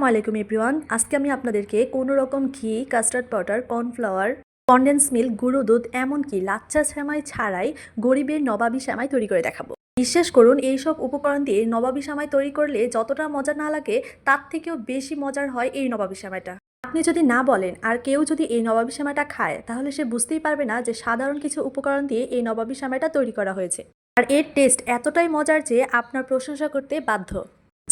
আসসালামু আলাইকুম, এভরিওয়ান। আজকে আমি আপনাদেরকে কোনো রকম ঘি, custard powder, cornflour, condense milk, গুঁড়ো দুধ, এমনকি লাচ্চা সেমাই ছাড়াই গরিবের নবাবী সেমাই তৈরি করে দেখাবো। বিশ্বাস করুন, এইসব উপকরণ দিয়ে নবাবী সেমাই তৈরি করলে যতটা মজা না লাগে, তার থেকেও বেশি মজার হয় এই নবাবী সেমাইটা। আপনি যদি না বলেন, আর কেউ যদি এই নবাবী সেমাইটা খায়, তাহলে সে বুঝতেই পারবে না যে সাধারণ কিছু উপকরণ দিয়ে এই নবাবী সেমাইটা তৈরি করা হয়েছে। আর এর টেস্ট এতটাই মজার যে আপনার প্রশংসা করতে বাধ্য।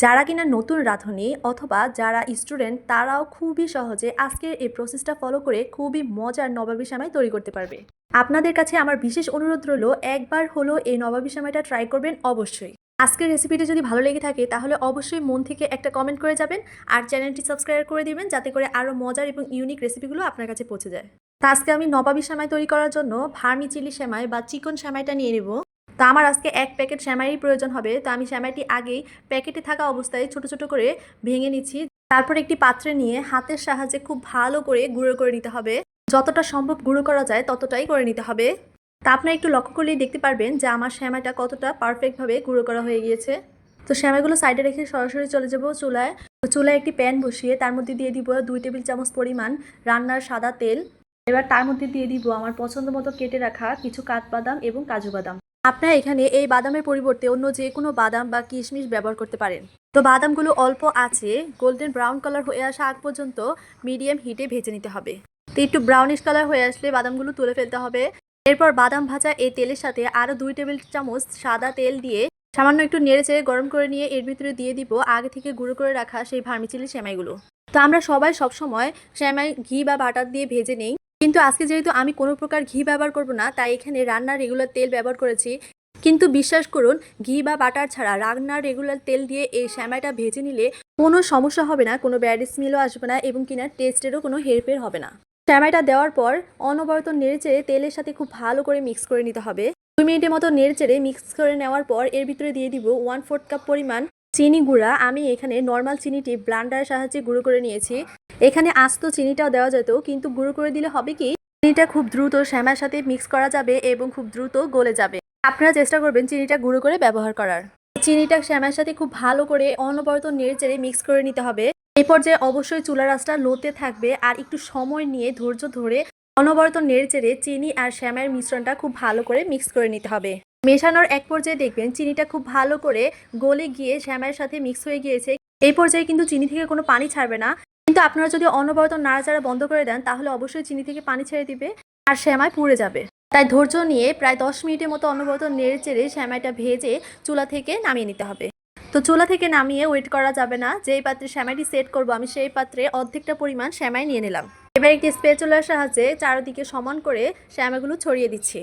যারা কিনা নতুন রাঁধুনি অথবা যারা স্টুডেন্ট তারাও খুবই সহজে আজকের এই প্রসেসটা ফলো করে খুবই মজার নবাবী সেমাই তৈরি করতে পারবে। আপনাদের কাছে আমার বিশেষ অনুরোধ রইল, একবার হলো এই নবাবী সেমাইটা ট্রাই করবেন অবশ্যই। আজকের রেসিপিটি যদি ভালো লেগে থাকে, তাহলে অবশ্যই মন থেকে একটা কমেন্ট করে যাবেন আর চ্যানেলটি সাবস্ক্রাইব করে দিবেন, যাতে করে আরও মজার এবং ইউনিক রেসিপিগুলো আপনার কাছে পৌঁছে যায়। তা আজকে আমি নবাবী সেমাই তৈরি করার জন্য ভার্মি চিলি সেমাই বা চিকন সেমাইটা নিয়ে নেব। তা আমার আজকে এক প্যাকেট শ্যামাইয়ের প্রয়োজন হবে। তো আমি শ্যামাইটি আগেই প্যাকেটে থাকা অবস্থায় ছোট ছোট করে ভেঙে নিচ্ছি। তারপর একটি পাত্রে নিয়ে হাতের সাহায্যে খুব ভালো করে গুঁড়ো করে নিতে হবে। যতটা সম্ভব গুঁড়ো করা যায় ততটাই করে নিতে হবে। তা আপনারা একটু লক্ষ্য করলেই দেখতে পারবেন যে আমার শ্যামাইটা কতটা পারফেক্টভাবে গুঁড়ো করা হয়ে গিয়েছে। তো শ্যামাইগুলো সাইডে রেখে সরাসরি চলে যাব চুলায়। চুলায় একটি প্যান বসিয়ে তার মধ্যে দিয়ে দিব দুই টেবিল চামচ পরিমাণ রান্নার সাদা তেল। এবার তার মধ্যে দিয়ে দিব আমার পছন্দ মতো কেটে রাখা কিছু কাঠবাদাম এবং কাজু বাদাম। আপনারা এখানে এই বাদামের পরিবর্তে অন্য যে কোনো বাদাম বা কিশমিশ ব্যবহার করতে পারেন। তো বাদামগুলো অল্প আছে গোল্ডেন ব্রাউন কালার হয়ে আসা আগ পর্যন্ত মিডিয়াম হিটে ভেজে নিতে হবে। তো একটু ব্রাউনিশ কালার হয়ে আসলে বাদামগুলো তুলে ফেলতে হবে। এরপর বাদাম ভাজা এই তেলের সাথে আরও দুই টেবিল চামচ সাদা তেল দিয়ে সামান্য একটু নেড়ে চেড়ে গরম করে নিয়ে এর ভিতরে দিয়ে দিব আগে থেকে গুঁড়ো করে রাখা সেই ভার্মিচিলি সেমাইগুলো। তো আমরা সবাই সবসময় সেমাই, ঘি বা বাটার দিয়ে ভেজে নেই। কিন্তু আজকে যেহেতু আমি কোনো প্রকার ঘি ব্যবহার করব না, তাই এখানে রান্নার রেগুলার তেল ব্যবহার করেছি। কিন্তু বিশ্বাস করুন, ঘি বা বাটার ছাড়া রান্নার রেগুলার তেল দিয়ে এই শ্যামাইটা ভেজে নিলে কোনো সমস্যা হবে না, কোনো ব্যাড স্মেলও আসবে না এবং কিনা টেস্টেরও কোনো হেরফের হবে না। শ্যামাইটা দেওয়ার পর অনবরত নেড়েচেড়ে তেলের সাথে খুব ভালো করে মিক্স করে নিতে হবে। দুই মিনিটের মতো নেড়েচেড়ে মিক্স করে নেওয়ার পর এর ভিতরে দিয়ে দিব ওয়ান ফোর্থ কাপ পরিমাণ চিনি গুঁড়া আমি এখানে নর্মাল চিনিটি ব্লান্ডারের সাহায্যে গুঁড়ো করে নিয়েছি। এখানে আস্ত চিনিটাও দেওয়া যেত, কিন্তু গুঁড়ো করে দিলে হবে কি, চিনিটা খুব দ্রুত শ্যামার সাথে মিক্স করা যাবে এবং খুব দ্রুত গলে যাবে। আপনারা চেষ্টা করবেন চিনিটা গুঁড়ো করে ব্যবহার করার। চিনিটা শ্যামার সাথে খুব ভালো করে অনবরত নেড়ে মিক্স করে নিতে হবে। এই পর্যায়ে অবশ্যই চুলার আঁচটা লোতে থাকবে আর একটু সময় নিয়ে ধৈর্য ধরে অনবরত নেড়ে চিনি আর শ্যামের মিশ্রণটা খুব ভালো করে মিক্স করে নিতে হবে। মেশানোর এক পর্যায়ে দেখবেন চিনিটা খুব ভালো করে গলে গিয়ে শ্যামের সাথে মিক্স হয়ে গিয়েছে। এই পর্যায়ে কিন্তু চিনি থেকে কোনো পানি ছাড়বে না। কিন্তু আপনারা যদি অনবরত নাড়াচাড়া বন্ধ করে দেন, তাহলে অবশ্যই চিনি থেকে পানি ছেড়ে দিবে আর শ্যামায় পুড়ে যাবে। তাই ধৈর্য নিয়ে প্রায় দশ মিনিটের মতো অনবরত নেড়ে চেড়ে শ্যামাইটা ভেজে চুলা থেকে নামিয়ে নিতে হবে। তো চুলা থেকে নামিয়ে ওয়েট করা যাবে না। যেই পাত্রে শ্যামাইটি সেট করব, আমি সেই পাত্রে অর্ধেকটা পরিমাণ শ্যামাই নিয়ে নিলাম। এবার একটি স্পেচুলার সাহায্যে চারদিকে সমান করে শ্যামাইগুলো ছড়িয়ে দিচ্ছি।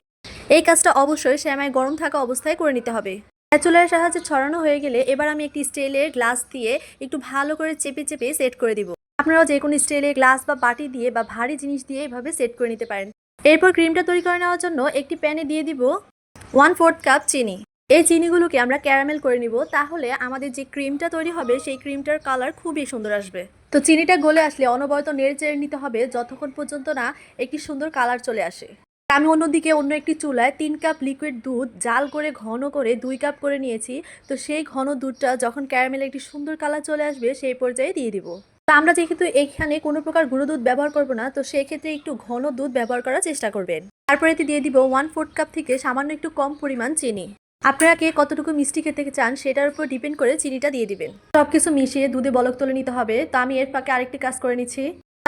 এই কাজটা অবশ্যই শ্যামাই গরম থাকা অবস্থায় করে নিতে হবে। স্প্যাচুলার সাহায্যে ছড়ানো হয়ে গেলে এবার আমি একটি স্টিলের গ্লাস দিয়ে একটু ভালো করে চেপে চেপে সেট করে দিব। আপনারাও যে কোনো স্টিলের গ্লাস বা বাটি দিয়ে বা ভারী জিনিস দিয়ে এভাবে সেট করে নিতে পারেন। এরপর ক্রিমটা তৈরি করে নেওয়ার জন্য একটি প্যানে দিয়ে দিব ওয়ান ফোর্থ কাপ চিনি। এই চিনিগুলোকে আমরা ক্যারামেল করে নিব, তাহলে আমাদের যে ক্রিমটা তৈরি হবে সেই ক্রিমটার কালার খুবই সুন্দর আসবে। তো চিনিটা গলে আসলে অনবরত নেড়ে চেড়ে নিতে হবে, যতক্ষণ পর্যন্ত না একটি সুন্দর কালার চলে আসে। আমি অন্যদিকে অন্য একটি চুলায় তিন কাপ লিকুইড দুধ জাল করে ঘন করে দুই কাপ করে নিয়েছি। তো সেই ঘন দুধটা যখন ক্যারামেলে একটি সুন্দর কালার চলে আসবে, সেই পর্যায়ে দিয়ে দিব। তো আমরা যেহেতু এখানে কোনো প্রকার গুঁড়ো দুধ ব্যবহার করব না, তো সেক্ষেত্রে একটু ঘন দুধ ব্যবহার করার চেষ্টা করবেন। তারপরে এতে দিয়ে দিব ওয়ান ফোর্থ কাপ থেকে সামান্য একটু কম পরিমাণ চিনি। আপনারা কে কতটুকু মিষ্টি খেতে চান, সেটার উপর ডিপেন্ড করে চিনিটা দিয়ে দিবেন। সব কিছু মিশিয়ে দুধে বলক তুলে নিতে হবে। তো আমি এর ফাঁকে আরেকটি কাজ করে নিচ্ছি।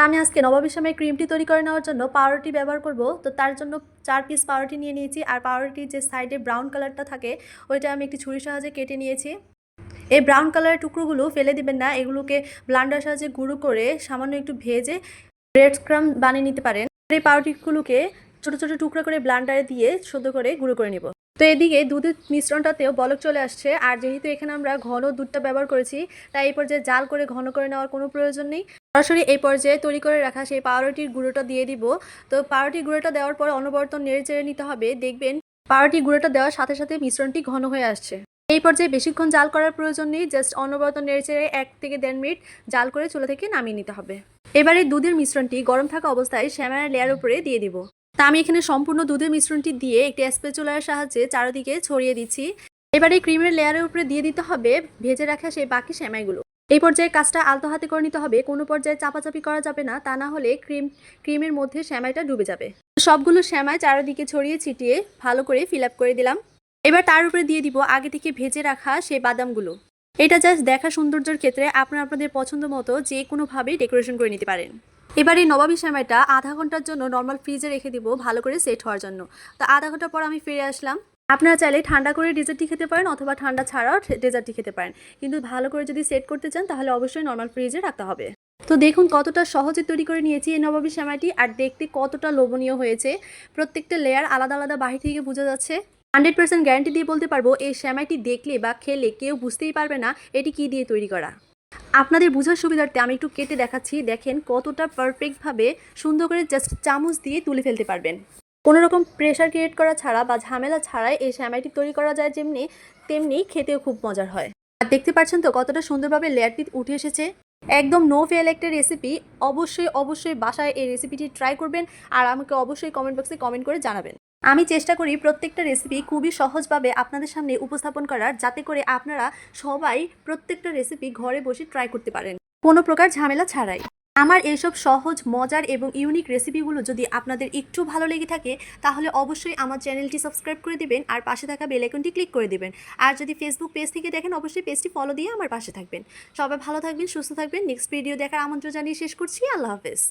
আমি আজকে নবাবী সময় ক্রিমটি তৈরি করে নেওয়ার জন্য পাউরুটি ব্যবহার করব। তো তার জন্য চার পিস পাউরুটি নিয়ে নিয়েছি। আর পাউরুটির যে সাইডে ব্রাউন কালারটা থাকে, ওইটা আমি একটি ছুরির সাহায্যে কেটে নিয়েছি। এই ব্রাউন কালারের টুকরোগুলো ফেলে দিবেন না, এগুলোকে ব্লান্ডার সাহায্যে গুঁড়ো করে সামান্য একটু ভেজে ব্রেড ক্রাম বানিয়ে নিতে পারেন। এই পাউরুটিগুলোকে ছোট ছোট টুকরো করে ব্লান্ডারে দিয়ে শুদ্ধ করে গুঁড়ো করে নিব। তো এদিকে দুধের মিশ্রণটাতেও বলক চলে আসছে। আর যেহেতু এখানে আমরা ঘন দুধটা ব্যবহার করেছি, তাই এই পর্যায়ে জাল করে ঘন করে নেওয়ার কোনো প্রয়োজন নেই। সরাসরি এই পর্যায়ে তৈরি করে রাখা সেই পাউরুটির গুঁড়োটা দিয়ে দিব। তো পাউরুটির গুঁড়োটা দেওয়ার পর অনবরত নেড়ে চেড়ে নিতে হবে। দেখবেন পাউরুটির গুঁড়োটা দেওয়ার সাথে সাথে মিশ্রণটি ঘন হয়ে আসছে। এই পর্যায়ে বেশিক্ষণ জাল করার প্রয়োজন নেই। জাস্ট অনবরত নেড়ে চেড়ে এক থেকে দেড় মিনিট জাল করে চুলা থেকে নামিয়ে নিতে হবে। এবারে দুধের মিশ্রণটি গরম থাকা অবস্থায় শ্যামার লেয়ার উপরে দিয়ে দিব। তা আমি এখানে সম্পূর্ণ দুধের মিশ্রণটি দিয়ে একটি স্পেচুলার সাহায্যে চারদিকে ছড়িয়ে দিচ্ছি। এবারে ক্রিমের লেয়ারের উপরে দিয়ে দিতে হবে। ভেজে রাখা সেই বাকি সেমাইগুলো এই পর্যায়ে কাজটা আলতো হাতে করে নিতে হবে। কোনো পর্যায়ে চাপাচাপি করা যাবে না। তা না হলে ক্রিম, ক্রিমের মধ্যে শ্যামাইটা ডুবে যাবে। সবগুলো শ্যামাই চারিদিকে ছড়িয়ে ছিটিয়ে ভালো করে ফিল করে দিলাম। এবার তার উপরে দিয়ে দিব আগে থেকে ভেজে রাখা সেই বাদামগুলো। এটা জাস্ট দেখা সৌন্দর্যের ক্ষেত্রে আপনারা আপনাদের পছন্দ মতো যে কোনোভাবেই ডেকোরেশন করে নিতে পারেন। এবার এই নবাবী শ্যামাইটা আধা ঘণ্টার জন্য নর্মাল ফ্রিজে রেখে দিব ভালো করে সেট হওয়ার জন্য। তো আধা ঘণ্টা পর আমি ফিরে আসলাম। আপনারা চাইলে ঠান্ডা করে ডেজার্টটি খেতে পারেন অথবা ঠান্ডা ছাড়াও ডেজার্টটি খেতে পারেন। কিন্তু ভালো করে যদি সেট করতে চান, তাহলে অবশ্যই নর্মাল ফ্রিজে রাখতে হবে। তো দেখুন কতটা সহজে তৈরি করে নিয়েছি এই নবাবী শ্যামাইটি আর দেখতে কতটা লোভনীয় হয়েছে। প্রত্যেকটা লেয়ার আলাদা আলাদা বাহির থেকে বোঝা যাচ্ছে। হান্ড্রেড পার্সেন্ট গ্যারান্টি দিয়ে বলতে পারব, এই শ্যামাইটি দেখলে বা খেলে কেউ বুঝতেই পারবে না এটি কি দিয়ে তৈরি করা। আপনাদের বোঝার সুবিধার্থে আমি একটু কেটে দেখাচ্ছি। দেখেন কতটা পারফেক্টভাবে সুন্দর করে জাস্ট চামচ দিয়ে তুলে ফেলতে পারবেন। কোনো রকম প্রেশার ক্রিয়েট করা ছাড়া বা ঝামেলা ছাড়াই এই শ্যামাইটি তৈরি করা যায় যেমনি, তেমনি খেতেও খুব মজার হয়। আর দেখতে পাচ্ছেন তো কতটা সুন্দরভাবে লেয়ারটি উঠে এসেছে। একদম নো ফেল একটা রেসিপি অবশ্যই অবশ্যই বাসায় এই রেসিপিটি ট্রাই করবেন আর আমাকে অবশ্যই কমেন্ট বক্সে কমেন্ট করে জানাবেন। আমি চেষ্টা করি প্রত্যেকটা রেসিপি খুবই সহজভাবে আপনাদের সামনে উপস্থাপন করার, যাতে করে আপনারা সবাই প্রত্যেকটা রেসিপি ঘরে বসে ট্রাই করতে পারেন। কোনো প্রকার ঝামেলা ছাড়াই। আমার এইসব সহজ, মজার এবং ইউনিক রেসিপিগুলো যদি আপনাদের একটু ভালো লেগে থাকে, তাহলে অবশ্যই আমার চ্যানেলটি সাবস্ক্রাইব করে দেবেন আর পাশে থাকা বেল আইকনটি ক্লিক করে দেবেন। আর যদি ফেসবুক পেজ থেকে দেখেন, অবশ্যই পেজটি ফলো দিয়ে আমার পাশে থাকবেন। সবাই ভালো থাকবেন, সুস্থ থাকবেন। নেক্সট ভিডিও দেখার আমন্ত্রণ জানিয়ে শেষ করছি। আল্লাহ হাফেজ।